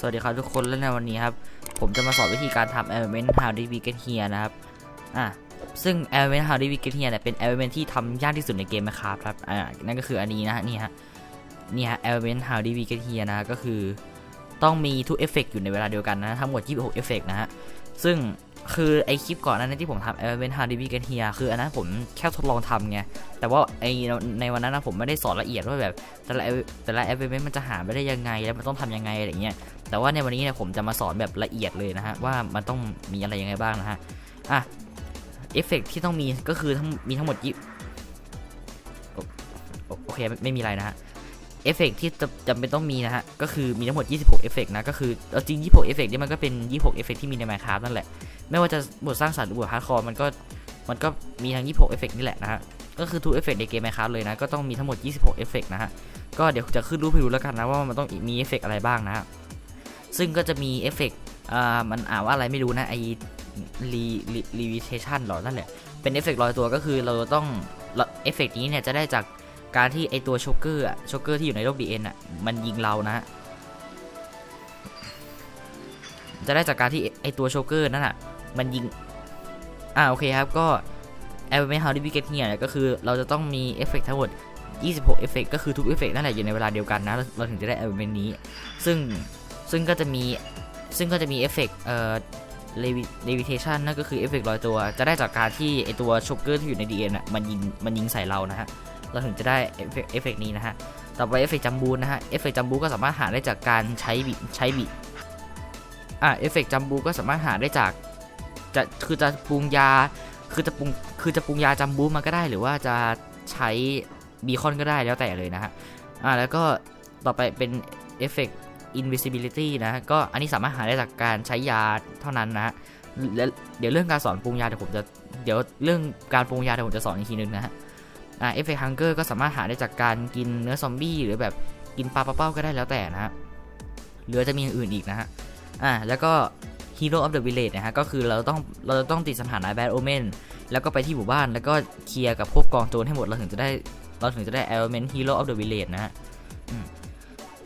สวัสดีครับทุกคนและในวันนี้ครับ ผมจะมาสอนวิธีการทำ element how did we get here นะครับอะซึ่ง element how did we get here เนี่ยเป็น element ที่ทำยากที่สุดในเกมนะครับครับอ่านั่นก็คืออันนี้นะฮะนี่ฮะนี่ฮะ element how did we get here นะฮะก็คือต้องมีทุกเอฟเฟกอยู่ในเวลาเดียวกันนะทั้งหมด 26เอฟเฟกนะฮะซึ่ง คือไอคลิปก่อนนั้นที่ผมทำ element how did we get here คืออันนั้นผมแค่ทดลองทำไง แต่ว่าไอในวันนั้นนะผมไม่ได้สอนละเอียดว่าแบบแต่ละแต่ละ element มันจะหาไม่ได้ยังไงแล้วมันต้องทำยังไงอะไรเงี้ย แต่ว่าในวันนี้เนี่ยผมจะมาสอนแบบละเอียดเลยนะฮะว่ามันต้องมีอะไรยังไงบ้างนะฮะ อะเอฟเฟกที่ต้องมีก็คือทั้งมีทั้งหมดยี่โอเคไม่ไม่มีอะไรนะฮะเอฟเฟกที่จะจำเป็นต้องมีนะฮะ ก็คือมีทั้งหมด 26 เอฟเฟกนะ ก็คือจริง 26 เอฟเฟกนี่มันก็เป็น 26 เอฟเฟกที่มีใน Minecraft นั่นแหละ ไม่ว่าจะบทสร้างสรรค์หรือบทฮาร์ดคอร์มันก็มันก็มีทั้ง 26เอฟเฟกนี่แหละนะฮะ ก็คือทุกเอฟเฟกในเกม Minecraft เลยนะ ก็ต้องมีทั้งหมด 26เอฟเฟกนะฮะ ก็เดี๋ยวจะขึ้นรูปให้ดูแล้วกันนะว่ามันต้องมีเอฟเฟกอะไรบ้างนะฮะ ซึ่งก็จะมีเอฟเฟกอ่ามันอ่านว่าอะไรไม่รู้นะไอรีรีวิเทชันหรอ นั่นแหละ เป็นเอฟเฟกต์ลอยตัวก็คือเราต้องเอฟเฟกต์นี้เนี่ยจะได้จากการที่ไอตัวโชกเกอร์อะโชกเกอร์ที่อยู่ในโลกดีเอ็นอะมันยิงเรานะฮะ จะได้จากการที่ไอตัวโชกเกอร์นั่นอะ มันยิง อ่าโอเคครับก็ e l e m e n t how did we get here เนี่ยก็คือเราจะต้องมีเอฟเฟกต์ทั้งหมด 26เอฟเฟกต์ก็คือทุกเอฟเฟกต์นั่นแหละอยู่ในเวลาเดียวกันนะ เราถึงจะได้ element นี้ ซึ่งซึ่งก็จะมีซึ่งก็จะมีเอฟเฟกต์เอ่อ levitation นั่นก็คือเอฟเฟกต์ลอยตัว จะได้จากการที่ไอตัวช็อคเกอร์ที่อยู่ใน DN อะมันยิงมันยิงใส่เรานะฮะ เราถึงจะได้เอฟเฟกต์นี้นะฮะ ต่อไปเอฟเฟกต์จัมบูนะฮะ เอฟเฟกต์จัมบูก็สามารถหาได้จากการใช้บิใช้บิอะเอฟเฟกต์จัมบูก็สามารถหาได้จาก จะคือจะปรุงยา คือจะปรุงคือจะปรุงยาจัมบูมันก็ได้ หรือว่าจะใช้บีคอนก็ได้แล้วแต่เลยนะฮะอะแล้วก็ต่อไปเป็นเอฟเฟกต์ invisibility นะฮะก็อันนี้สามารถหาได้จากการใช้ยาเท่านั้นนะฮะและเดี๋ยวเรื่องการสอนปรุงยาเดี๋ยวผมจะเดี๋ยวเรื่องการปรุงยาเดี๋ยวผมจะสอนอีกทีนึงนะฮะอ่าเอฟเฟกต์ฮังเกอร์ก็สามารถหาได้จากการกินเนื้อซอมบี้หรือแบบกินปลาปลาเป้าก็ได้แล้วแต่นะฮะหรือจะมีอย่างอื่นอีกนะฮะอ่าแล้วก็ Hero of the Village นะฮะก็คือเราต้องเราจะต้องติดสถานะ Bad Omen แล้วก็ไปที่หมู่บ้านแล้วก็เคลียร์กับพวกกองโจรให้หมดเราถึงจะได้เราถึงจะได้ Element Hero of the Village นะฮะ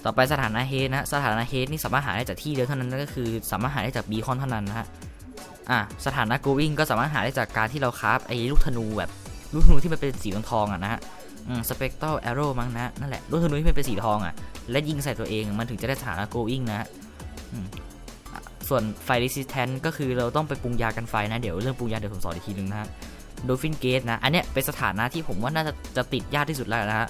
ต่อไปสถานะเฮดนะสถานะเฮดนี่สามารถหาได้จากที่เดียวเท่านั้นก็คือ สามารถหาได้จากบีคอนเท่านั้นนะฮะอะสถานะ going ก็สามารถหาได้จากการที่เราคราฟไอ้ลูกธนูแบบลูกธนูที่มันเป็นสีทองๆอะนะฮะสเปกตรัลแอโร่มั้งนะนั่นแหละลูกธนูที่มันเป็นสีทองอะและยิงใส่ตัวเองมันถึงจะได้สถานะ going นะฮะ ส่วนไฟ resistant ก็คือเราต้องไปปรุงยากันไฟนะ เดี๋ยวเรื่องปรุงยาเดี๋ยวผมสอนอีกทีนึงนะฮะ Dolphin Gate นะ อันเนี้ยเป็นสถานะที่ผมว่าน่าจะจะติดยากที่สุดแล้วนะฮะ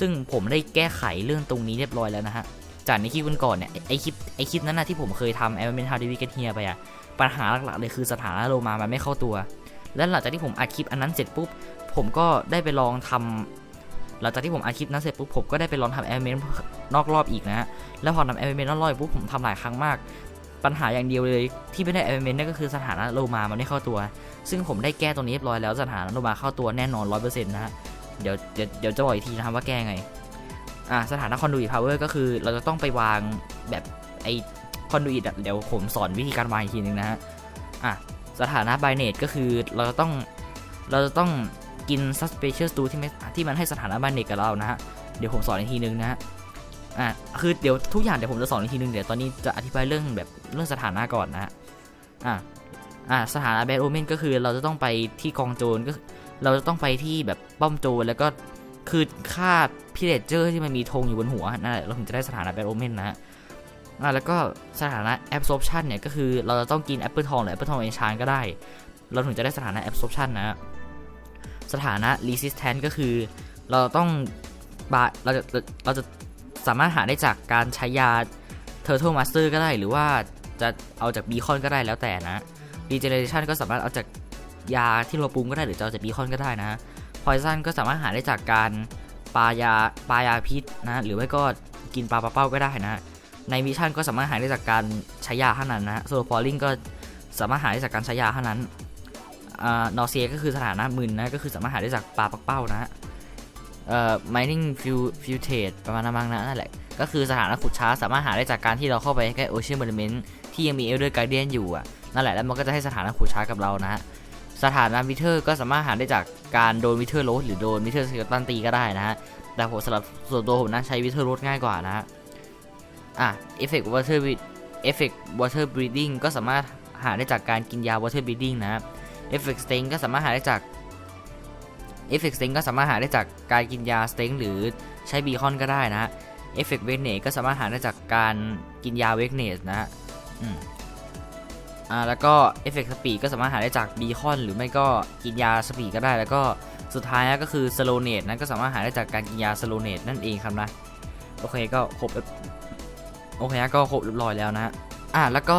ซึ่งผมได้แก้ไขเรื่องตรงนี้เรียบร้อยแล้วนะฮะ จากในคลิปก่อนเนี่ยไอคลิปไอคลิปนั้นนะที่ผมเคยทำ e l e m e n t how did we get here ไปอะปัญหาหลักๆเลยคือสถานะโลมามันไม่เข้าตัว และหลังจากที่ผมอัดคลิปอันนั้นเสร็จปุ๊บ ผมก็ได้ไปลองทำหลังจากที่ผมอัดคลิปนั้นเสร็จปุ๊บผมก็ได้ไปลองทำ element นอกรอบอีกนะฮะ แล้วพอทำ element นอกรอบปุ๊บผมทำหลายครั้งมาก ปัญหาอย่างเดียวเลยที่ไม่ได้ element นั่นก็คือสถานะโลมามันไม่เข้าตัว ซึ่งผมได้แก้ตรงนี้เรียบร้อยแล้วสถานะโลมาเข้าตัวแน่นอน100%นะฮะเดี๋ยวเดี๋ยวเดี๋ยวจะบอกอีกทีนะครับว่าแก้ไงอ่าสถานะคอนดูอิ t พาวเวอร์ก็คือเราจะต้องไปวางแบบไอคอนดูอิ t เดี๋ยวผมสอนวิธีการวางอีกทีนึงนะฮะอะสถานะไบเนตก็คือเราจะต้องเราจะต้องกิน suspicious tool ที่ไม่ที่มันให้สถานะไบเนตกับเรานะฮะเดี๋ยวผมสอนอีกทีนึงนะฮะ อะคือเดี๋ยวทุกอย่างเดี๋ยวผมจะสอนอีกทีนึงเดี๋ยวตอนนี้จะอธิบายเรื่องแบบเรื่องสถานะก่อนนะอะอะสถานะแบดโอเมนก็คือเราจะต้องไปที่กองโจรก็เราจะต้องไปที่แบบป้อมโจรแล้วก็คือค่าพิเรเจอร์ที่มันมีธงอยู่บนหัวนั่นแหละเราถึงจะได้สถานะแบทโอเมนนะฮะอ่าแล้วก็สถานะ absorption เนี่ยก็คือเราจะต้องกินแอปเปิลทองหรือแอปเปิลทองเอนชานก็ได้ เราถึงจะได้สถานะ absorption นะสถานะ resistance ก็คือเราต้องบาเราจะเราจะ สามารถหาได้จากการใช้ยา turtle master ก็ได้หรือว่าจะเอาจากบีคอนก็ได้แล้วแต่นะ regeneration ก็สามารถเอาจากยาที่เราปรุงก็ได้หรือจะเอาจากบีคอนก็ได้นะพอยซันก็สามารถหาได้จากการปายาปายาพิษนะหรือไม่ก็กินปลาปลาเป้าก็ได้นะ ในวิชั่นก็สามารถหาได้จากการใช้ยาเท่านั้นนะโซโลฟอลลิงก็สามารถหาได้จากการใช้ยาเท่านั้นอ่านอเซียก็คือสถานะมึนนะก็คือสามารถหาได้จากปลาปลาเป้านะฮะ เอ่อ mining fuel filtrate ประมาณนั้นมั้งนะนั่นแหละ ก็คือสถานะขุดช้าสามารถหาได้จากการที่เราเข้าไปใกล้โอเชียน o ม u เมนที่ยังมีเอลเดอร์การเดียนอยู่อะนั่นแหละแล้วมันก็จะให้สถานะขุดช้ากับเรานะฮะสถานะวิเทอร์ก็สามารถหาได้จากการโดนวิเทอร์โรสหรือโดนวิเทอร์สเกลตันตีก็ได้นะฮะแต่ผมสำหรับส่วนตัวผมนะใช้วิเทอร์โรสง่ายกว่านะฮะอะเอฟเฟกต์วิเทอร์ Effect Water Breathing ก็สามารถหาได้จากการกินยา Water Breathing นะ Effect Sting ก็สามารถหาได้จาก Effect Sting ก็สามารถหาได้จากการกินยา Sting หรือใช้บีคอนก็ได้นะฮะ Effect Weakness ก็สามารถหาได้จากการกินยา Weakness นะฮะอืมอ่าแล้วก็ Effect Speed ก็สามารถหาได้จากบีคอน หรือไม่ก็กินยา Speed ก็ได้ แล้วก็สุดท้ายนะก็คือ Slowness นั้นก็สามารถหาได้จากการกินยา Slowness นั่นเองครับนะโอเคก็ครบโอเคก็ครบเรียบร้อยแล้วนะฮะอ่าแล้วก็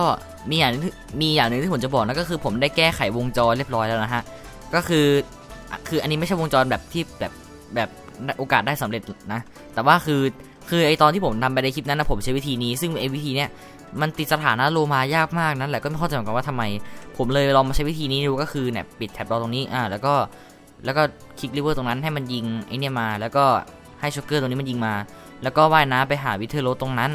มีอย่างนึงมีอย่างหนึ่งที่ผมจะบอกนั่นก็คือผมได้แก้ไขวงจรเรียบร้อยแล้วนะฮะก็คือ คืออันนี้ไม่ใช่วงจรแบบที่แบบแบบโอกาสได้สำเร็จนะ แต่ว่าคือคือไอตอนที่ผมทำไปในคลิปนั้นนะผมใช้วิธีนี้ ซึ่งไอวิธีเนี้ยมันติดสถานะโลมายากมากนั่นแหละก็ไม่เข้าใจเหมือนกันว่าทำไม ผมเลยลองมาใช้วิธีนี้ดูก็คือเนี่ยปิดแท็บรอตรงนี้อ่าแล้วก็แล้วก็คลิกลิเวอร์ตรงนั้นให้มันยิงไอเนี่ยมา แล้วก็ให้ช็อคเกอร์ตรงนี้มันยิงมา แล้วก็ว่ายน้ำไปหาวิเทอร์โรตรงนั้น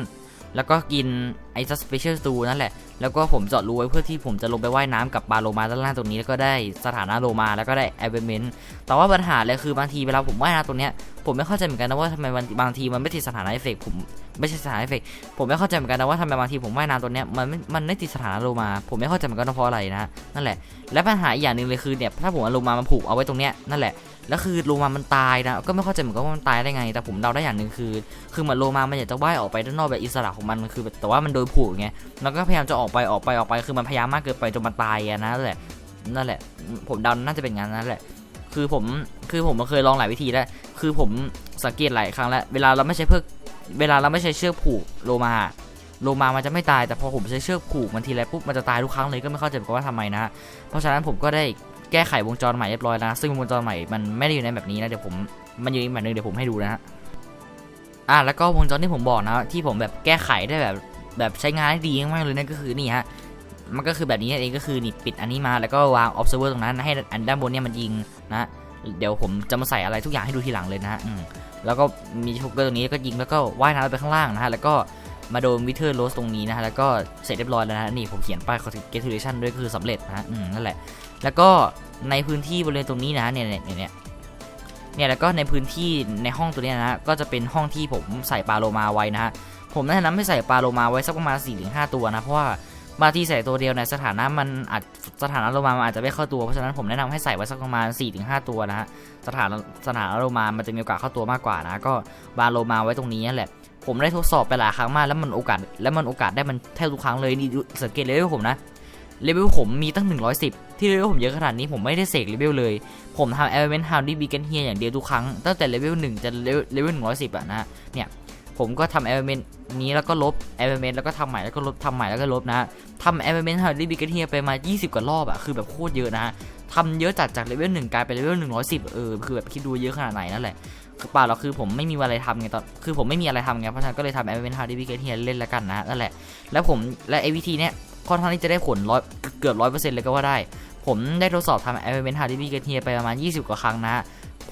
แล้วก็กินไอซัสเปเชียลตูนั่นแหละ แล้วก็ผมเจาะรูไว้เพื่อที่ผมจะลงไปว่ายน้ำกับบาโลมาด้านล่างตรงนี้แล้วก็ได้สถานะโลมาแล้วก็ได้แอเวเมนต์แต่ว่าปัญหาเลยคือบางทีเวลาผมว่ายน้ำตรงเนี้ยผมไม่เข้าใจเหมือนกันนะว่าทำไมบางทีมันไม่ติดสถานะเอฟเฟกผมไม่ใช่สถานะเอฟเฟกผมไม่เข้าใจเหมือนกันนะว่าทำไมบางทีผมว่ายน้ำตรงเนี้ยมันไม่มันไม่ติดสถานะโลมา ผมไม่เข้าใจเหมือนกันเพราะอะไรนะนั่นแหละ และปัญหาอีกอย่างหนึ่งเลยคือเนี่ยถ้าผมเอาโลมามาผูกเอาไว้ตรงเนี้ยนั่นแหละ แล้วคือโลมามันตายนะ ก็ไม่เข้าใจเหมือนกันว่ามันตายได้ไง แต่ผมเดาได้อย่างหนึ่งคือ คือเหมือนโลมามันอยากจะว่ายออกไปด้านนอกแบบอิสระของมัน คือ แต่ว่ามันโดนผูกไง แล้วก็พยายามจะออกไป ออกไป ออกไป คือมันพยายามมากเกินไปจนมันตายอะนะนั่นแหละ นั่นแหละ ผมเดาน่าจะเป็นงั้นนั่นแหละ คือผม คือผมเคยลองหลายวิธีแล้ว คือผมสังเกตหลายครั้งแล้ว เวลาเราไม่ใช้เพื่อเวลาเราไม่ใช้เชือกผูกโลมา โลมามันจะไม่ตาย แต่พอผมใช้เชือกผูกมันทีไรปุ๊บ มันจะตายทุกครั้งเลย ก็ไม่เข้าใจเหมือนกันว่าทำไมนะ เพราะฉะนั้นผมก็ได้ แก้ไขวงจรใหม่เรียบร้อยแล้วนะ ซึ่งวงจรใหม่มันไม่ได้อยู่ในแบบนี้นะเดี๋ยวผมมันอยู่ในแบบนึงเดี๋ยวผมให้ดูนะฮะอะแล้วก็วงจรที่ผมบอกนะที่ผมแบบแก้ไขได้แบบแบบใช้งานได้ดีมากๆเลยนั่นก็คือนี่ฮะมันก็คือแบบนี้นั่นเองก็คือนี่ปิดอันนี้มาแล้วก็วาง observer ตรงนั้นให้อันด้านบนเนี่ยมันยิงนะเดี๋ยวผมจะมาใส่อะไรทุกอย่างให้ดูทีหลังเลยนะฮะแล้วก็มีช็อคเกอร์ตรงนี้ก็ยิงแล้วก็ว่ายน้ำไปข้างล่างนะฮะแล้วก็มาโดนวิเทอร์โรสตรงนี้นะฮะแล้วก็เสร็จเรียบร้อยแล้วนะนี่ผมเขียนป้าย congratulation ด้วยก็คือสำเร็จนะฮะนั่นแหละ แล้วก็ในพื้นที่บริเวณตรงนี้นะเนี่ยเนี่ยเนี่ยเนี่ยแล้วก็ในพื้นที่ในห้องตัวนี้นะก็จะเป็นห้องที่ผมใส่ปลาโลมาไว้นะฮะผมแนะนำให้ใส่ปลาโลมาไว้สักประมาณ4-5 ตัวนะเพราะว่าบางทีใส่ตัวเดียวในสถานะมันอาจสถานะโลมามันอาจจะไม่เข้าตัวเพราะฉะนั้นผมแนะนำให้ใส่ไว้สักประมาณ 4-5 ตัวนะฮะสถานะสถานะโลมามันจะมีโอกาสเข้าตัวมากกว่านะก็บาโลมาไว้ตรงนี้นั่นแหละผมได้ทดสอบไปหลายครั้งมากแล้วมันโอกาสแล้วมันโอกาสได้มันแทบทุกครั้งเลยนี่สังเกตเลเวลผมนะ เลเวลผมมีตั้ง 110 ที่เลเวลผมเยอะขนาดนี้ผมไม่ได้เสกเลเวลเลย ผมทำ element how d begin here อย่างเดียวทุกครั้ง ตั้งแต่เลเวล1จะเลเวล110อะนะฮะเนี่ย ผมก็ทำ element นี้แล้วก็ลบ element แล้วก็ทำใหม่แล้วก็ลบทำใหม่แล้วก็ลบนะฮะทำ element how d begin here ไปมา 20 กว่ารอบอะคือแบบโคตรเยอะนะทำเยอะจัดจากเลเวล1กลายเป็นเลเวล110 เออ คือแบบคิดดูเยอะขนาดไหนนั่นแหละคือเปล่าหรอกคือผมไม่มีอะไรทำไงตอนคือผมไม่มีอะไรทำไงเพราะฉะนั้นก็เลยทำ element how d begin here เล่นแล้วกันนะนั่นแหละแล้วผมและไอวิธีเนี้ย ค่อนข้างที่จะได้ผลร้อยเกือบร้อยเปอร์เซ็นต์เลยก็ว่าได้ ผมได้ทดสอบทำ element hard disk เทียไปประมาณ 20 กว่าครั้งนะ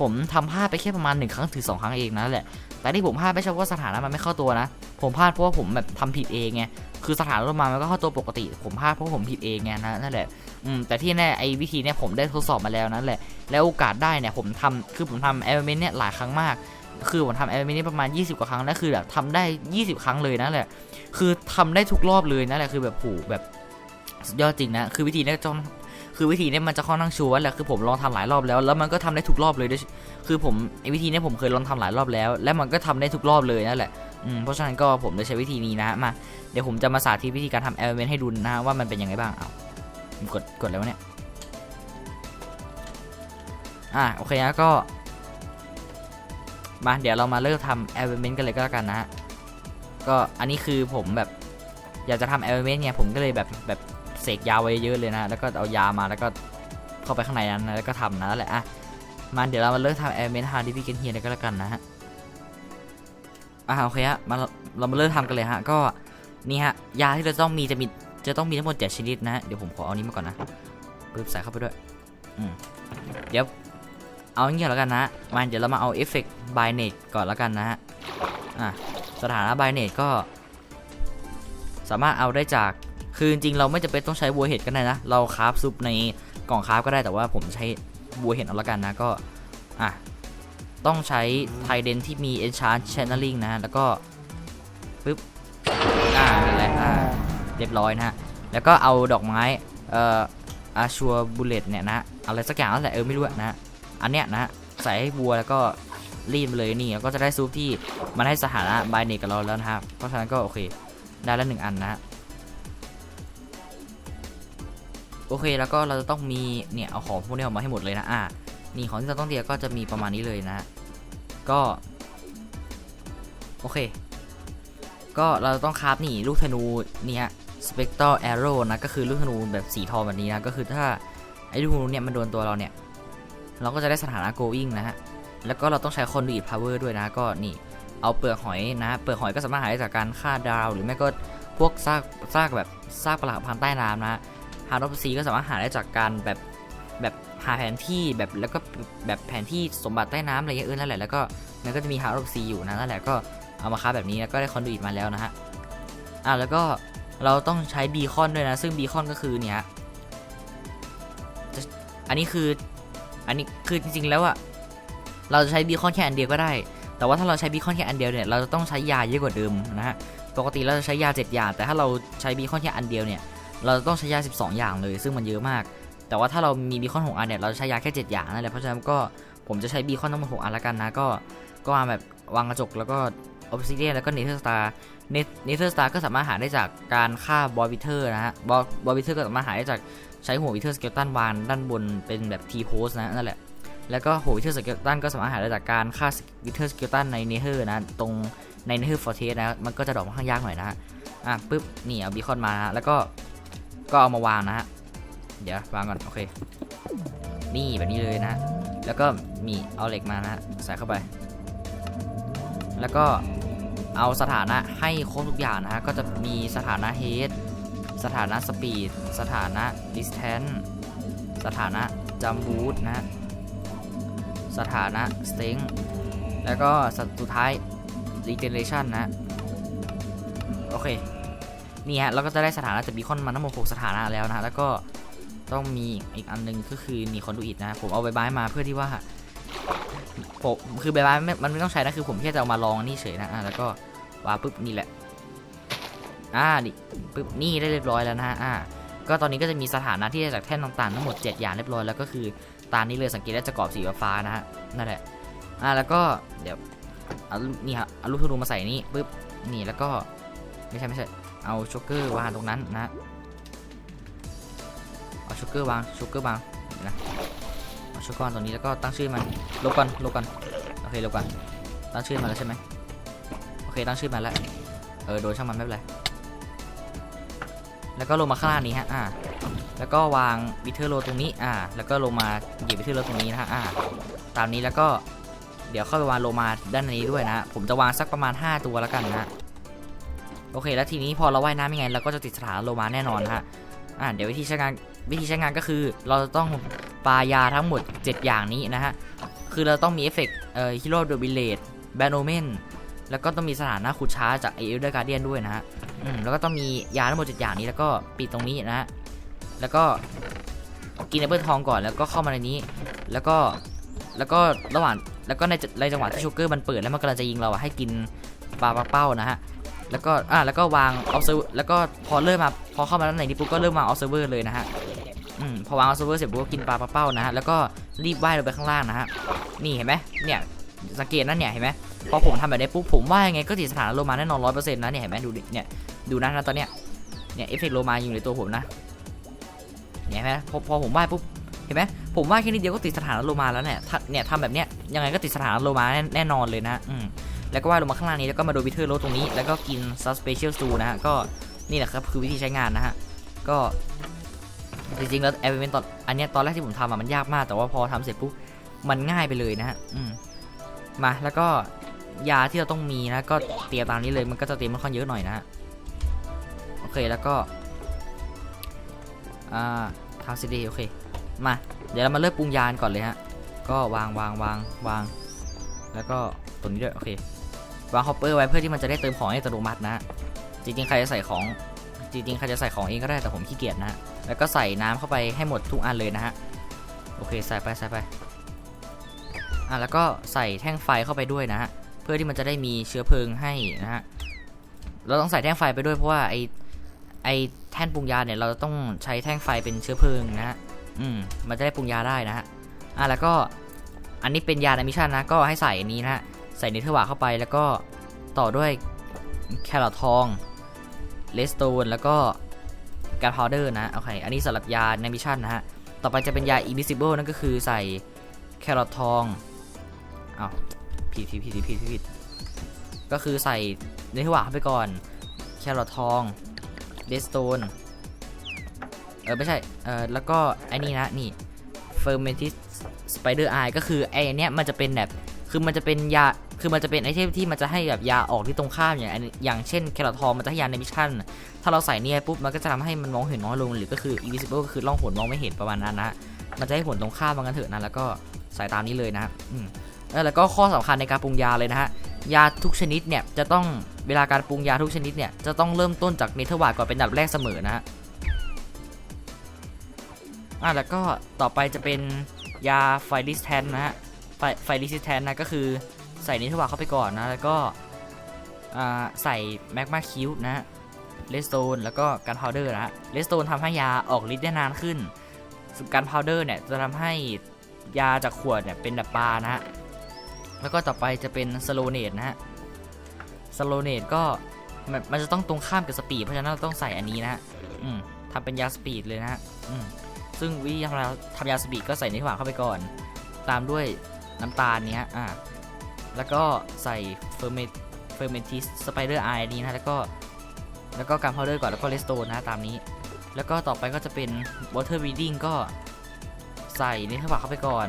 ผมทำพลาดไปแค่ประมาณ 1 ครั้งถึง 2 ครั้งเองนะแหละ แต่ที่ผมพลาดไม่ใช่เพราะสถานะมันไม่เข้าตัวนะ ผมพลาดเพราะว่าผมแบบทำผิดเองไง คือสถานะลงมามันก็เข้าตัวปกติ ผมพลาดเพราะผมผิดเองไงนะนั่นแหละ อืม แต่ที่แน่ไอ้วิธีเนี้ยผมได้ทดสอบมาแล้วนั่นแหละ แล้วโอกาสได้เนี่ยผมทำคือผมทำ element เนี่ยหลายครั้งมาก คือผมทำ element นี่ประมาณ 20 กว่าครั้งแล้วคือแบบทำได้ 20 ครั้งเลยนั่นแหละ คือทำได้ทุกรอบเลยนั่นแหละคือแบบผูแบบยอดจริงนะ คือวิธีนี้จอมคือวิธีนี้มันจะค่อนข้างชัวร์แหละคือผมลองทำหลายรอบแล้ว แล้วมันก็ทำได้ทุกรอบเลยด้วยคือผมไอ้วิธีนี้ผมเคยลองทำหลายรอบแล้ว และมันก็ทำได้ทุกรอบเลยนั่นแหละอืมเพราะฉะนั้นก็ผมจะใช้วิธีนี้นะมาเดี๋ยวผมจะมาสาธิตวิธีการทำ element ให้ดูนะว่ามันเป็นยังไงบ้างเอากดกดแล้วเนี่ยอะโอเคนะก็มาเดี๋ยวเรามาเริ่มทำ element กันเลยก็แล้วกันนะฮะ ก็อันนี้คือผมแบบอยากจะทำ element เนี่ยผมก็เลยแบบแบบเสกยาไว้เยอะเลยนะ แล้วก็เอายามาแล้วก็เข้าไปข้างในนั้นนะแล้วก็ทำนะนั่นแหละอะมาเดี๋ยวเรามาเริ่มทำ element hard disk กันเฮียเลยก็แล้วกันนะฮะอ่าโอเคฮะมาเรามาเริ่มทำกันเลยฮะก็นี่ฮะยาที่เราต้องมีจะมีจะต้องมีทั้งหมดเจ็ดชนิดนะฮะเดี๋ยวผมขอเอานี้มาก่อนนะปึ๊บใส่เข้าไปด้วยอืมเดี๋ยวเอาอย่างเงี้ยแล้วกันนะมาเดี๋ยวเรามาเอา effect by net ก่อนแล้วกันนะฮะอะ สถานะ by net ก็ สามารถเอาได้จาก คือจริงเราไม่จำเป็นต้องใช้วัวเห็ดก็ได้นะ เราคราฟซุปในกล่องคราฟก็ได้แต่ว่าผมใช้วัวเห็ดเอาละกันนะก็อะต้องใช้ไทเดนที่มี enchant channeling นะแล้วก็ปึ๊บอ่านั่นแหละอ่าเรียบร้อยนะฮะแล้วก็เอาดอกไม้เอ่ออาชัวบูเลตเนี่ยนะอะไรสักอย่างนั่นแหละเออไม่รู้นะอันเนี้ยนะฮะใส่ให้บัวแล้วก็ รีดไปเลยนี่ก็จะได้ซุปที่มันให้สถานะบายเนกกับเราแล้วนะครับ เพราะฉะนั้นก็โอเค ได้แล้วหนึ่งอันนะโอเคแล้วก็เราจะต้องมีเนี่ยเอาของพวกนี้ออกมาให้หมดเลยนะอ่านี่ของที่เราต้องเตรียมก็จะมีประมาณนี้เลยนะก็โอเค ก็เราต้องคราฟนี่ลูกธนูเนี่ย Spectral Arrow นะก็คือลูกธนูแบบสีทองแบบนี้นะก็คือถ้าไอ้ลูกธนูเนี่ยมันโดนตัวเราเนี่ย เราก็จะได้สถานะ going นะฮะ แล้วก็เราต้องใช้ conduit power ด้วยนะก็นี่เอาเปลือกหอยนะเปลือกหอยก็สามารถหาได้จากการฆ่าดาว หรือไม่ก็พวกซากซากแบบซากปรักหักพันใต้น้ำนะฮาร์ดอฟซีก็สามารถหาได้จากการแบบแบบหาแผนที่แบบแล้วก็แบบแผนที่สมบัติใต้น้ำอะไรเงี้ยเออนั่นแหละแล้วก็มันก็จะมีฮาร์ดอฟซีอยู่นะนั่นแหละก็เอามาค้าแบบนี้แล้วก็ได้คอนดูอิตมาแล้วนะฮะอะแล้วก็เราต้องใช้บีคอนด้วยนะ ซึ่งบีคอนก็คือเนี่ยอันนี้คืออันนี้คือจริงๆแล้วอะ เราจะใช้บีคอนแค่อันเดียวก็ได้ แต่ว่าถ้าเราใช้บีคอนแค่อันเดียวเนี่ย เราจะต้องใช้ยาเยอะกว่าเดิมนะฮะ ปกติเราจะใช้ยา 7 อย่าง แต่ถ้าเราใช้บีคอนแค่อันเดียวเนี่ย เราจะต้องใช้ยา 12 อย่างเลย ซึ่งมันเยอะมาก แต่ว่าถ้าเรามีบีคอน6อันเนี่ย เราจะใช้ยาแค่ 7 อย่างนั่นแหละ เพราะฉะนั้นก็ผมจะใช้บีคอนทั้งหมด6อันละกันนะ ก็ก็วางแบบวางกระจกแล้วก็ออฟซิเดียนแล้วก็เนเธอร์สตาร์เนเธอร์สตาร์ก็สามารถหาได้จากการฆ่าบอวิเทอร์นะฮะ บอบอวิเทอร์ก็สามารถหาได้จากใช้หัววิเทอร์สเกลตันวางด้านบนเป็นแบบทีโพสนะนั่นแหละ แล้วก็หัววิเทอร์สเกลตันก็สามารถหาได้จากการฆ่าวิเทอร์สเกลตันในเนเธอร์นะ ตรงในเนเธอร์ฟอร์เทสนะ มันก็จะดอกค่อนข้างยากหน่อยนะฮะ อะปุ๊บ นี่เอาบีคอนมานะแล้วก็ ก็เอามาวางนะฮะ เดี๋ยววางก่อน โอเค นี่แบบนี้เลยนะ แล้วก็มีเอาเหล็กมานะใส่เข้าไป แล้วก็เอาสถานะให้ครบทุกอย่างนะฮะ ก็จะมีสถานะ head สถานะ speed สถานะ distance สถานะ jump boost นะฮะ สถานะ s t r e n g t แล้วก็สุดท้าย regeneration นะ โอเค นี่ฮะ เราก็จะได้สถานะจากบีคอนมาทั้งหมด6สถานะแล้วนะ แล้วก็ต้องมีอีกอันหนึงก็คือนีคอนดูอิดนะ ผมเอาใบไม้มาเพื่อที่ว่าผมคือใบไม้ม่มันไม่ต้องใช้นะ คือผมแค่จะเอามาลองนี่เฉยนะอะแล้วก็วางปุ๊บนี่แหละ อ่านี่ปุ๊บนี่ได้เรียบร้อยแล้วนะฮะอ่าก็ตอนนี้ก็จะมีสถานะที่ได้จากแท่นต่างๆทั้งหมด 7 อย่างเรียบร้อยแล้วก็คือ ตามนี้เลยสังเกตได้จะกรอบสีฟ้านะฮะนั่นแหละอ่าแล้วก็เดี๋ยวเอานี่ครับเอาลูกธนูมาใส่นี่ปุ๊บนี่แล้วก็ไม่ใช่ไม่ใช่เอาช็อกเกอร์วางตรงนั้นนะเอาช็อกเกอร์วางช็อกเกอร์วางนะเอาช็อกเกอร์ตรงนี้แล้วก็ตั้งชื่อมันลบก่อนลบก่อนโอเคลบก่อนตั้งชื่อมาแล้วใช่ไหมโอเคตั้งชื่อมาแล้วเออโดนช่างมันไม่เป็นไรแล้วก็ลงมาข้างล่างนี้ฮะอ่า แล้วก็วางวิเทอร์โลตรงนี้อ่าแล้วก็ลงมาหยิบวิเทอร์โลตรงนี้นะฮะอ่าตามนี้แล้วก็เดี๋ยวเข้าไปวางโลมาด้านนี้ด้วยนะฮะผมจะวางสักประมาณ 5 ตัวแล้วกันนะฮะโอเค แล้วทีนี้พอเราว่ายน้ำยังไงเราก็จะติดสถานโลมาแน่นอนฮะอ่าเดี๋ยววิธีใช้งานวิธีใช้งานก็คือเราจะต้องปายาทั้งหมด 7 อย่างนี้นะฮะคือเราต้องมีเอฟเฟกต์เอ่อฮีโร่เดอะวิเลจแบนโอเมนแล้วก็ต้องมีสถานะขุดช้าจากเอลเดอร์การเดียนด้วยนะฮะอืมแล้วก็ต้องมียาทั้งหมด7อย่างนี้แล้วก็ปิดตรงนี้นะฮะ แล้วก็กินแอปเปิลทองก่อนแล้วก็เข้ามาในนี้ แล้วก็แล้วก็ระหว่างแล้วก็ในในจังหวะที่ชูเกอร์มันเปิดแล้วมันกำลังจะยิงเราอะให้กินปลาปักเป้านะฮะแล้วก็อ่าแล้วก็วาง observer แล้วก็พอเริ่มมาพอเข้ามาด้านในนี้ปุ๊บก็เริ่มวาง observer เลยนะฮะอืมพอวาง observer เสร็จปุ๊บก็กินปลาปลาเป้านะฮะแล้วก็รีบว่ายลงไปข้างล่างนะฮะนี่เห็นไหมเนี่ยสังเกตนั่นเนี่ยเห็นไหมพอผมทำแบบนี้ปุ๊บผมว่ายยังไงก็ติดสถานะโลมาแน่นอนร้อยเปอร์เซ็นต์นะเนี่ยเห็นไหมดูเนี่ยดูนะนะตอนเนี้ยเนี่ยเอฟเฟกต์โลมาอยู่ในตัวผมนะ เห็นไหมพอพอผมว่ายปุ๊บเห็นไหมผมว่ายแค่นิดเดียวก็ติดสถานะโลมาแล้วเนี่ยเนี่ยทำแบบเนี้ยยังไงก็ติดสถานะโลมาแน่แน่นอนเลยนะอืมแล้วก็ว่ายลงมาข้างล่างนี้แล้วก็มาโดนวิเทอร์โรตรงนี้แล้วก็กินซัสเปเชียลสตูนะฮะก็นี่แหละครับคือวิธีใช้งานนะฮะก็จริงๆแล้วแอร์เวนตอนอันนี้ตอนแรกที่ผมทำอะมันยากมากแต่ว่าพอทำเสร็จปุ๊บมันง่ายไปเลยนะฮะอืมมาแล้วก็ยาที่เราต้องมีนะก็เตรียมตามนี้เลยมันก็จะเตรียมมันค่อนเยอะหน่อยนะฮะโอเคแล้วก็ อ่าทางซีดีโอเค มา เดี๋ยวเรามาเริ่มปรุงยานก่อนเลยฮะ ก็วางวางวางวาง แล้วก็ตรงนี้ด้วยโอเค วางฮอปเปอร์ไว้เพื่อที่มันจะได้เติมของให้อัตโนมัตินะ จริงๆ ใครจะใส่ของ จริงๆ ใครจะใส่ของเองก็ได้แต่ผมขี้เกียจนะฮะ แล้วก็ใส่น้ำเข้าไปให้หมดทุกอันเลยนะฮะ โอเคใส่ไปใส่ไป อะแล้วก็ใส่แท่งไฟเข้าไปด้วยนะฮะ เพื่อที่มันจะได้มีเชื้อเพลิงให้นะฮะ เราต้องใส่แท่งไฟไปด้วยเพราะว่าไอ ไอแท่นปรุงยาเนี่ยเราจะต้องใช้แท่งไฟเป็นเชื้อเพลิงนะฮะอืมมันจะได้ปรุงยาได้นะฮะอะแล้วก็อันนี้เป็นยาในมิชชั่นนะก็ให้ใส่อันนี้นะฮะใส่เนเธอร์วาเข้าไปแล้วก็ต่อด้วยแครอททองเลสโตนแล้วก็การพาวเดอร์นะโอเคอันนี้สำหรับยาในมิชชั่นนะฮะต่อไปจะเป็นยา invisible นั่นก็คือใส่แครอททองอ้าวผิดผิดผิดผิดผิดผิดก็คือใส่เนเธอร์วาเข้าไปก่อนแครอททอง เลสโตนเออไม่ใช่ เออแล้วก็ไอ้นี่นะนี่ fermented spider eye ก็คือไอ้นเนี้ยมันจะเป็นแบบ คือมันจะเป็นยา คือมันจะเป็นไอเทมที่มันจะให้แบบยาออกที่ตรงข้ามอย่างอย่างเช่นแครอทองมันจะให้ยาในมิชชั่น ถ้าเราใส่เนี่ยปุ๊บมันก็จะทำให้มันมองเห็นน้อยลง หรือก็คือ invisible ก็คือล่องหนมองไม่เห็นประมาณนั้นนะ มันจะให้ผลตรงข้ามบางกันเถอะนะแล้วก็ใส่ตามนี้เลยนะอืมแล้วก็ข้อสำคัญในการปรุงยาเลยนะฮะ ยาทุกชนิดเนี่ยจะต้อง เวลาการปรุงยาทุกชนิดเนี่ยจะต้องเริ่มต้นจากเนเธอร์วาดก่อนเป็นอันดับแรกเสมอนะฮะอะแล้วก็ต่อไปจะเป็นยาไฟลิสแทนนะฮะไฟไฟลิสแทนนะก็คือใส่เนเธอร์วาเข้าไปก่อนนะแล้วก็ใส่แมกมาคิวนะฮะเลสโตนแล้วก็การพาวเดอร์นะฮะเลสโตนทำให้ยาออกฤทธิ์ได้นานขึ้นส่วนการพาวเดอร์เนี่ยจะทำให้ยาจากขวดเนี่ยเป็นแบบปลานะฮะแล้วก็ต่อไปจะเป็นสโลเนตนะฮะ สโลเนตก็มันจะต้องตรงข้ามกับสปีดเพราะฉะนั้นเราต้องใส่อันนี้นะฮะอืมทำเป็นยาสปีดเลยนะฮะอืมซึ่งวิธีทำยาทำยาสปีดก็ใส่ในถั่วเข้าไปก่อน ตามด้วยน้ำตาลเนี้ยอ่าแล้วก็ใส่เฟอร์เมนเฟอร์เมนติสสไปเดอร์ไอนี้นะแล้วก็แล้วก็การพาวเดอร์ก่อนแล้วก็เลสโตนนะตามนี้ แล้วก็ต่อไปก็จะเป็น water reading ก็ใส่ในถั่วเข้าไปก่อน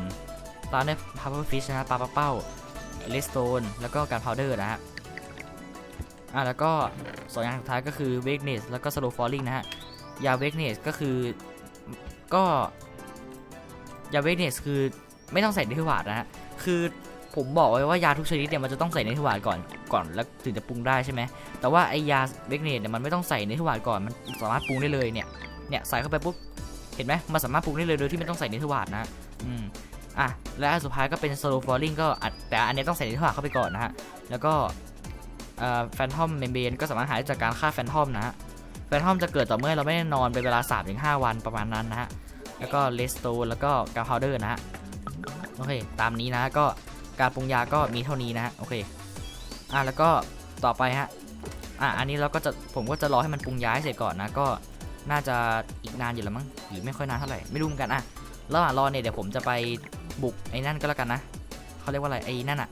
ตามด้วยพาวเวอร์ฟิชนะฮะปลาปลาเป้าเลสโตนแล้วก็การพาวเดอร์นะฮะ อ่าแล้วก็สองอย่างสุดท้ายก็คือเวกเนสแล้วก็สโลฟอลลิงนะฮะ ยาเวกเนสก็คือก็ ยาเวกเนสคือไม่ต้องใส่ในทิวาดนะฮะ คือผมบอกไว้ว่ายาทุกชนิดเนี่ยมันจะต้องใส่ในทิวาดก่อนก่อนแล้วถึงจะปรุงได้ใช่ไหม แต่ว่าไอยาเวกเนสเนี่ยมันไม่ต้องใส่ในทิวาดก่อนมันสามารถปรุงได้เลยเนี่ยเนี่ยใส่เข้าไปปุ๊บเห็นไหมมันสามารถปรุงได้เลยโดยที่ไม่ต้องใส่ในทิวาดนะอืมอะและอันสุดท้ายก็เป็น slow falling ก็แต่อันนี้ต้องใส่ในที่ผ่าเข้าไปก่อนนะฮะแล้วก็ แฟนทอมเมมเบนก็สามารถหาได้จากการฆ่าแฟนทอมนะฮะแฟนทอมจะเกิดต่อเมื่อเราไม่ได้นอนเป็นเวลา 3-5 วันประมาณนั้นนะฮะ แล้วก็เลสโตแล้วก็กาพาวเดอร์นะฮะ โอเค ตามนี้นะก็การปรุงยาก็มีเท่านี้นะฮะ โอเค อะแล้วก็ต่อไปฮะ อะอันนี้เราก็จะผมก็จะรอให้มันปรุงยาให้เสร็จก่อนนะ ก็น่าจะอีกนานอยู่แล้วมั้ง หรือไม่ค่อยนานเท่าไหร่ ไม่รู้เหมือนกันอะ ระหว่างรอเนี่ยเดี๋ยวผมจะไปบุกไอ้นั่นก็แล้วกันนะเขาเรียกว่าอะไรไอ้นั่นอะ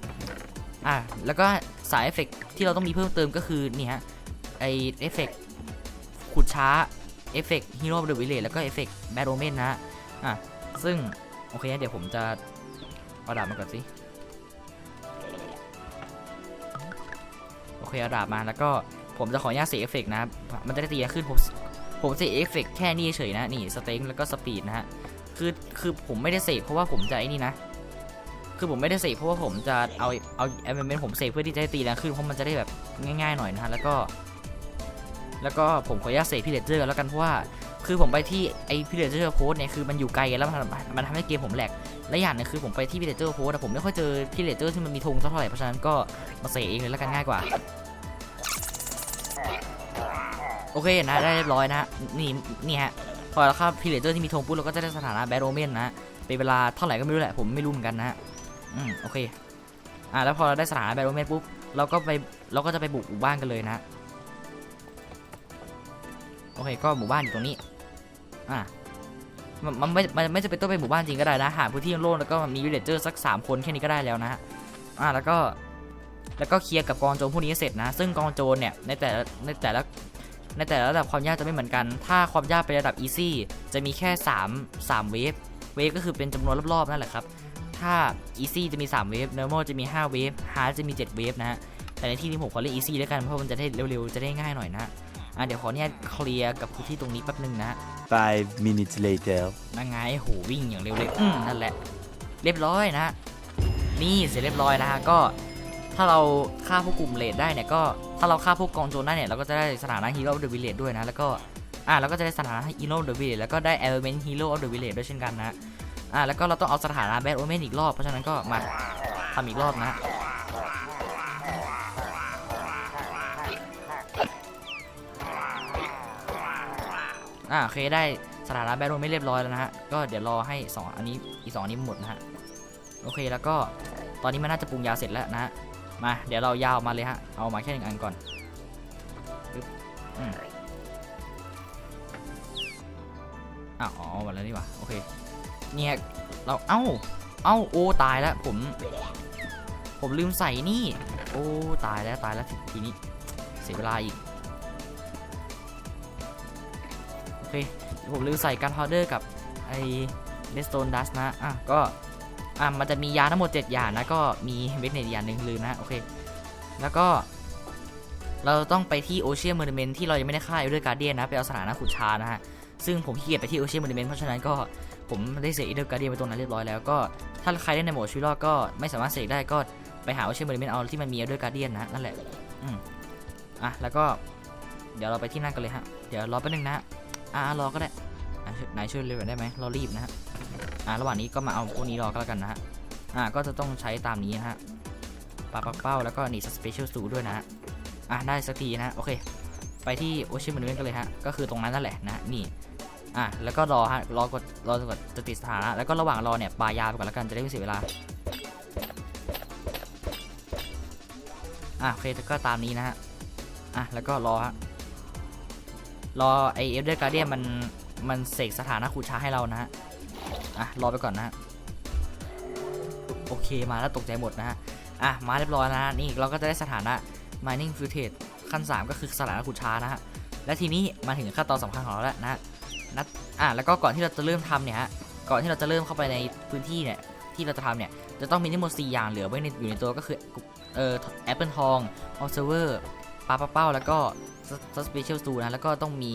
อะแล้วก็สายเอฟเฟกต์ที่เราต้องมีเพิ่มเติมก็คือนี่ฮะไอเอฟเฟกต์ขุดช้าเอฟเฟกต์ฮีโร่เดอะวิลเลจแล้วก็เอฟเฟกต์แบทโรเมนนะฮะอะซึ่ง โอเคเดี๋ยวผมจะเอาดาบมาก่อนสิ โอเคเอาดาบมาแล้วก็ผมจะขออนุญาตเสียเอฟเฟกต์นะมันจะได้ตีขึ้นผมผมเสียเอฟเฟกต์แค่นี้เฉยนะ นี่สเต็งแล้วก็สปีดนะฮะ คือคือผมไม่ได้เสกเพราะว่าผมจะไอ้นี่นะ คือผมไม่ได้เสกเพราะว่าผมจะเอาเอาเอเมนผมเสกเพื่อที่จะให้ตีแรงขึ้นเพราะมันจะได้แบบง่ายๆหน่อยนะฮะแล้วก็ แล้วก็ผมขออนุญาตเสกพิเลเจอร์แล้วกันเพราะว่าคือผมไปที่ไอพิเลเจอร์โพสเนี่ยคือมันอยู่ไกลแล้วมันมันทำให้เกมผมแหลกและอย่างนึงคือผมไปที่พิเลเจอร์โพสแต่ผมไม่ค่อยเจอพิเลเจอร์ที่มันมีธงเท่าไหร่เพราะฉะนั้นก็มาเสกเองเลยแล้วกันง่ายกว่าโอเคนะได้เรียบร้อยนะนี่นี่ฮะพอเราเข้าพิเลเจอร์ที่มีธงปุ๊บเราก็จะได้สถานะแบทโรเมนนะเป็นเวลาเท่าไหร่ก็ไม่รู้แหละผมไม่รู้เหมือนกันนะฮะ อืมโอเค อ่าแล้วพอเราได้สถานะแบทโรเมนปุ๊บเราก็ไปเราก็จะไปบุกหมู่บ้านกันเลยนะโอเคก็หมู่บ้านอยู่ตรงนี้ อ่ามันมันไม่มันไม่จะเป็นต้องเป็นหมู่บ้านจริงก็ได้นะหาพื้นที่โล่งแล้วก็มีวิลเลเจอร์สักสามคนแค่นี้ก็ได้แล้วนะอ่าแล้วก็แล้วก็เคลียร์กับกองโจรพวกนี้เสร็จนะ ซึ่งกองโจรเนี่ยในแต่ในแต่ละในแต่ละระดับความยากจะไม่เหมือนกัน ถ้าความยากเป็นระดับ easy จะมีแค่ 3 3 เวฟ เวฟก็คือเป็นจำนวนรอบๆนั่นแหละครับ ถ้า easy จะมี 3 เวฟ normal จะมี 5 เวฟ hard จะมี 7 เวฟนะฮะ แต่ในที่นี้ผมขอเล่น easy แล้วกัน เพราะมันจะได้เร็วๆ จะได้ง่ายหน่อยนะฮะอะเดี๋ยวขอเนี่ยเคลียร์กับพื้นที่ตรงนี้แป๊บนึงนะฮะ Five minutes later. นั่งไงโหวิ่งอย่างเร็วเลยอืมนั่นแหละ เรียบร้อยนะฮะนี่เสร็จเรียบร้อยนะฮะ ก็ถ้าเราฆ่าพวกกลุ่มเลดได้เนี่ยก็ ถ้าเราฆ่าพวกกองโจรได้เนี่ยเราก็จะได้สถานะฮีโร่ออฟเดอะวิลเลจด้วยนะ แล้วก็อ่าแล้วก็จะได้สถานะฮีโร่ออฟเดอะวิลเลจแล้วก็ได้เอลเมนต์ฮีโร่ออฟเดอะวิลเลจด้วยเช่นกันนะ อ่าแล้วก็เราต้องเอาสถานะแบทโอเมนอีกรอบเพราะฉะนั้นก็มาทำอีกรอบนะอ่าโอเคได้สถานะแบทโรไม่เรียบร้อยแล้วนะฮะก็เดี๋ยวรอให้สองอันนี้อีกสองอันนี้หมดนะฮะโอเคแล้วก็ตอนนี้มันน่าจะปรุงยาเสร็จแล้วนะฮะมาเดี๋ยวเรายาวมาเลยฮะเอามาแค่หนึ่งอันก่อนปึ๊บอ้าวอ๋อหมดแล้วนี่ว่าโอเค เนี่ยเราเอ้า เอ้าโอ้ตายแล้วผม ผมลืมใส่นี่ โอ้ตายแล้วตายแล้วทีนี้ เสียเวลาอีกโอเคผมลืมใส่การพาวเดอร์กับไอเลสโตนดัสนะอะก็อะมันจะมียาทั้งหมด 7 อย่างนะก็มีเวทเนตอย่างหนึ่งลืมนะโอเคแล้วก็เราต้องไปที่โอเชียนเมอร์เมนที่เรายังไม่ได้ฆ่าเอเด้วยการเดียนนะ ไปเอาสถานะขุดชานะฮะ ซึ่งผมขี้เกียจไปที่โอเชียนเมอร์เมนเพราะฉะนั้นก็ ผมได้เสกอีเดอร์การเดียนไปตรงนั้นเรียบร้อยแล้วก็ถ้าใครเล่นในโหมดชีวิตรอดก็ไม่สามารถเสกได้ก็ไปหาโอเชียนเมอร์เมนเอาที่มันมีอีเดอร์การเดียนนะนั่นแหละอืมอะแล้วก็เดี๋ยวเราไปที่นั่นกันเลยฮะเดี๋ยวรอแป๊บนึงนะอ่ารอก็ได้อะช่วยนายช่วยเร็วได้ไหมเรารีบนะฮะอ่าระหว่างนี้ก็มาเอาพวกนี้รอก็แล้วกันนะฮะอ่าก็จะต้องใช้ตามนี้นะฮะปาปักเป้าแล้วก็นี่สเปเชียลสูด้วยนะฮะอะได้สักทีนะโอเค ไปที่โอเชียนมันเวนกันเลยฮะก็คือตรงนั้นนั่นแหละนะนี่ อะแล้วก็รอฮะรอกดรอจนกว่าจะติดสถานะแล้วก็ระหว่างรอเนี่ยปายาไปก่อนแล้วกันจะได้ไม่เสียเวลาอะโอเคก็ตามนี้นะฮะอะแล้วก็รอฮะรอไอเอฟเดอร์การเดียมันมันเสกสถานะขูดชาให้เรานะฮะอะรอไปก่อนนะฮะโอเคมาแล้วตกใจหมดนะฮะอะมาเรียบร้อยนะฮะนี่เราก็จะได้สถานะ mining footage ขั้น 3 ก็คือสถานะขูดชานะฮะและทีนี้มาถึงขั้นตอนสำคัญของเราแล้วนะฮะ นัดอะแล้วก็ก่อนที่เราจะเริ่มทำเนี่ยฮะก่อนที่เราจะเริ่มเข้าไปในพื้นที่เนี่ยที่เราจะทำเนี่ยจะต้องมีทั้งหมด4อย่างเหลือไว้ในอยู่ในตัวก็คือเอ่อแอปเปิลทอง observer ปลาปลาเป้าแล้วก็ special tool นะแล้วก็ต้องมี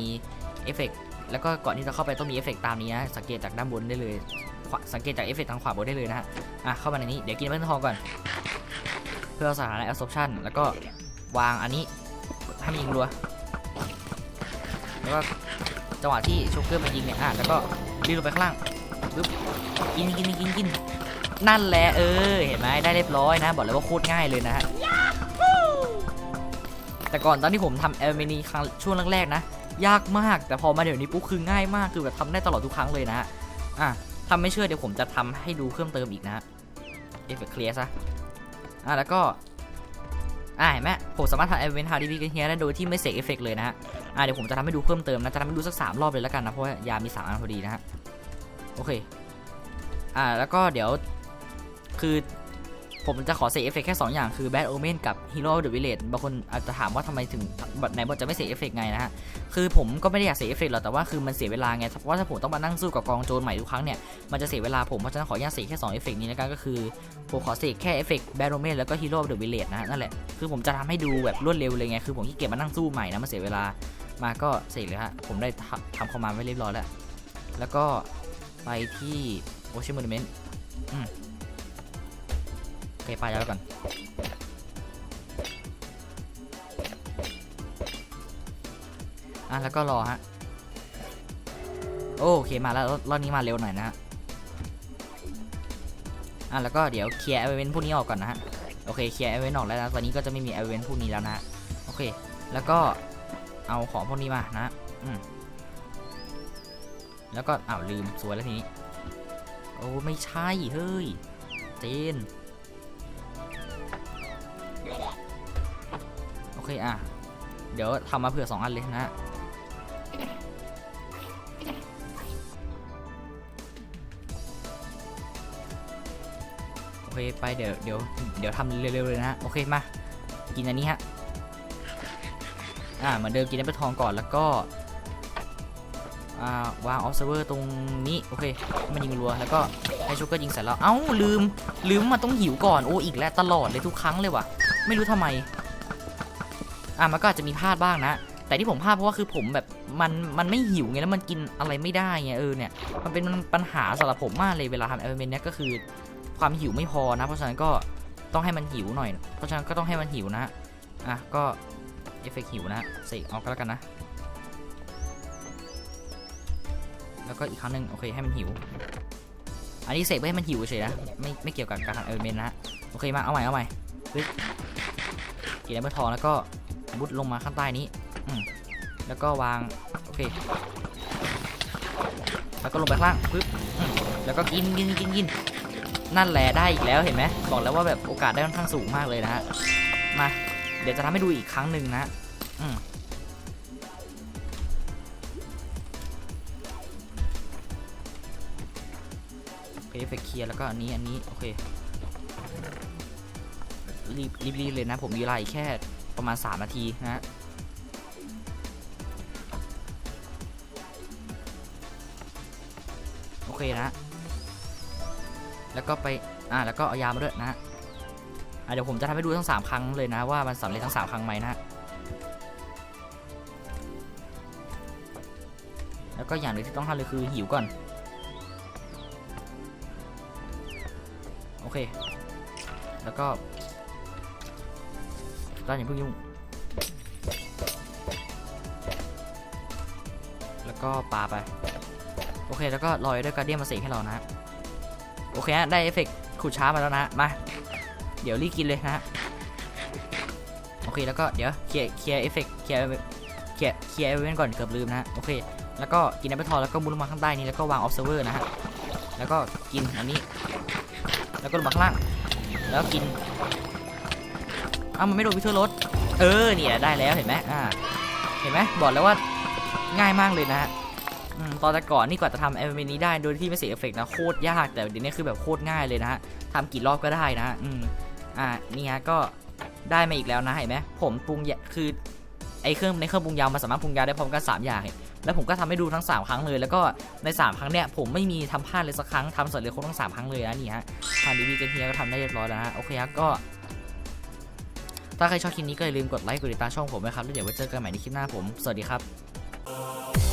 เอฟเฟกแล้วก็ก่อนที่จะเข้าไปต้องมีเอฟเฟกตามนี้นะสังเกตจากด้านบนได้เลย สังเกตจากเอฟเฟกทางขวาบนได้เลยนะฮะอะเข้ามาในนี้เดี๋ยวกินแอปเปิลทองก่อน เพื่อสถานะ absorption แล้วก็วางอันนี้ให้มันยิงรัวแล้วก็ จังหวะที่โชกเกอร์มันยิงเนี่ยอะแล้วก็รีบลงไปข้างล่างปึ๊บกินกินกินกินนั่นแหละเออเห็นไหมได้เรียบร้อยนะ บอกเลยว่าโคตรง่ายเลยนะฮะแต่ก่อนตอนที่ผมทำเอลเมนีครั้งช่วงแรกๆนะ ยากมากแต่พอมาเดี๋ยวนี้ปุ๊บคือง่ายมากคือแบบทำได้ตลอดทุกครั้งเลยนะฮะอะถ้าไม่เชื่อเดี๋ยวผมจะทำให้ดูเพิ่มเติมอีกนะฮะเอฟเฟกเคลียร์ซะอะแล้วก็ อ่าเห็นไหมผมสามารถทำเอเวนต์ฮาร์ดีวีกันเฮียได้โดยที่ไม่เสกเอฟเฟกเลยนะฮะอ่าเดี๋ยวผมจะทำให้ดูเพิ่มเติมนะจะทำให้ดูสักสามรอบเลยแล้วกันนะเพราะว่ายามีสามอันพอดีนะฮะโอเคอ่าแล้วก็เดี๋ยวคือ ผมจะขอเสกเอฟเฟกแค่ 2 อย่างคือ Bad Omen กับ Hero of the Village บางคนอาจจะถามว่าทำไมถึงบบไหนบอกจะไม่เสกเอฟเฟกไงนะฮะ คือผมก็ไม่ได้อยากเสกเอฟเฟกหรอกแต่ว่าคือมันเสียเวลาไง เพราะว่าถ้าผมต้องมานั่งสู้กับกองโจรใหม่ทุกครั้งเนี่ย มันจะเสียเวลาผม เพราะฉะนั้นขออนุญาตเสกแค่2เอฟเฟกนี้แล้วกันก็คือ ผมขอเสกแค่เอฟเฟก Bad Omen แล้วก็ Hero of the Village นะฮะนั่นแหละคือผมจะทำให้ดูแบบรวดเร็วเลยไงคือผมขี้เกียจมานั่งสู้ใหม่นะมันเสียเวลามาก็เสกเลยฮะผมได้ทำคอมมานด์ไว้เรียบร้อยแล้ว แล้วก็ไปที่ Ocean Monument อืม เคไปแล้วก่อนอะแล้วก็รอฮะโอเคมาแล้วรอบนี้มาเร็วหน่อยนะฮะอะแล้วก็เดี๋ยวเคลียร์เอเวนต์พวกนี้ออกก่อนนะฮะโอเคเคลียร์เอเวนต์ออกแล้วนะตอนนี้ก็จะไม่มีเอเวนต์พวกนี้แล้วนะฮะโอเค แล้วก็เอาของพวกนี้มานะอืมแล้วก็อ้าวลืมสวยแล้วทีนี้โอ้ไม่ใช่เฮ้ยเจน เคอะ เดี๋ยวทำมาเผื่อสองอันเลยนะ โอเคไปเดี๋ยวเดี๋ยวเดี๋ยวทำเร็วๆเลยนะฮะ โอเคมา กินอันนี้ฮะ อ่าเหมือนเดิมกินน้ำปลาทองก่อนแล้วก็อ่าวาง observer ตรงนี้โอเคมันยิงรัวแล้วก็ให้ชูเกอร์ยิงใส่แล้วเอ้าลืมลืมมันต้องหิวก่อนโอ้อีกแล้วตลอดเลยทุกครั้งเลยว่ะ ไม่รู้ทำไม อะมันก็อาจจะมีพลาดบ้างนะ แต่ที่ผมพลาดเพราะว่าคือผมแบบมันมันไม่หิวไงแล้วมันกินอะไรไม่ได้ไงเออเนี่ยมันเป็นปัญหาสำหรับผมมากเลยเวลาทำเอลเมนเนี่ยก็คือความหิวไม่พอนะ เพราะฉะนั้นก็ต้องให้มันหิวหน่อย เพราะฉะนั้นก็ต้องให้มันหิวนะอะก็เอฟเฟกหิวนะเสกเอาก็แล้วกันนะแล้วก็อีกครั้งหนึ่งโอเคให้มันหิว อันนี้เสกเพื่อให้มันหิวเฉยนะไม่ไม่เกี่ยวกับการทำเอลเมนนะโอเคมาเอาใหม่เอาใหม่ปึ๊บกินแอปเปิลทองแล้วก็ บุดลงมาข้างใต้นี้อืแล้วก็วางโอเค แล้วก็ลงไปข้างล่างปึ๊บแล้วก็กินกินกินกินนั่นแหละได้อีกแล้วเห็นไหมบอกแล้วว่าแบบโอกาสได้ค่อนข้างสูงมากเลยนะฮะมาเดี๋ยวจะทำให้ดูอีกครั้งหนึ่งนะอืมโอเคเฟกเคลียร์แล้วก็อันนี้อันนี้ โอเค รีบรีบรีบเลยนะ ผมมีเวลาอีกแค่ ประมาณ 3 นาทีนะฮะโอเคนะ แล้วก็ไปอ่าแล้วก็เอายามาด้วยนะอ่าเดี๋ยวผมจะทำให้ดูทั้ง 3 ครั้งเลยนะว่ามันสำเร็จทั้ง 3 ครั้งไหมนะ แล้วก็อย่างหนึ่งที่ต้องทำเลยคือหิวก่อน โอเค แล้วก็ ตอนอย่าเพิ่งยุ่ง แล้วก็ปาไป โอเค แล้วก็ลอยด้วยการเดียนมาเสกให้เรานะ โอเคฮะ ได้เอฟเฟกต์ขูดช้ามาแล้วนะ มา เดี๋ยวรีกินเลยนะโอเค แล้วก็เดี๋ยวเคลียร์เคลียร์เอฟเฟกต์เคลียร์เคลียร์เคลียร์เอเวนก่อนเกือบลืมนะโอเค แล้วก็กินแอปเปิลทอแล้วก็มุดลงมาข้างใต้นี้แล้วก็วางออฟเซอร์เวอร์นะฮะ แล้วก็กินอันนี้ แล้วก็ลงมาข้างล่าง แล้วกิน อ้าวมันไม่โดนวิเทอร์รถ เออเนี่ยได้แล้วเห็นไหมอ่าเห็นไหมบอกแล้วว่าง่ายมากเลยนะฮะอืมตอนแต่ก่อนนี่กว่าจะทำแอนิเมนี้ได้โดยที่ไม่เสียเอฟเฟกต์นะโคตรยากแต่เดี๋ยวนี้คือแบบโคตรง่ายเลยนะฮะทำกี่รอบก็ได้นะอืมอ่านี่ฮะก็ได้มาอีกแล้วนะเห็นไหมผมปรุงยาคือไอ้เครื่องในเครื่องปรุงยามันสามารถปรุงยาได้พร้อมกัน3อย่างแล้วผมก็ทำให้ดูทั้ง 3 ครั้งเลย แล้วก็ใน 3 ครั้งเนี้ยผมไม่มีทำพลาดเลยสักครั้งทำสำเร็จครบทั้ง 3 ครั้งเลยนะนี่ฮะทางดีวีกันเฮียก็ทำได้เรียบร้อยแล้วนะฮะโอเคครับก็ ถ้าใครชอบคลิปนี้ก็อย่าลืมกดไลค์กดติดตามช่องผมนะครับแล้วเดี๋ยวไว้เจอกันใหม่ในคลิปหน้าผม สวัสดีครับ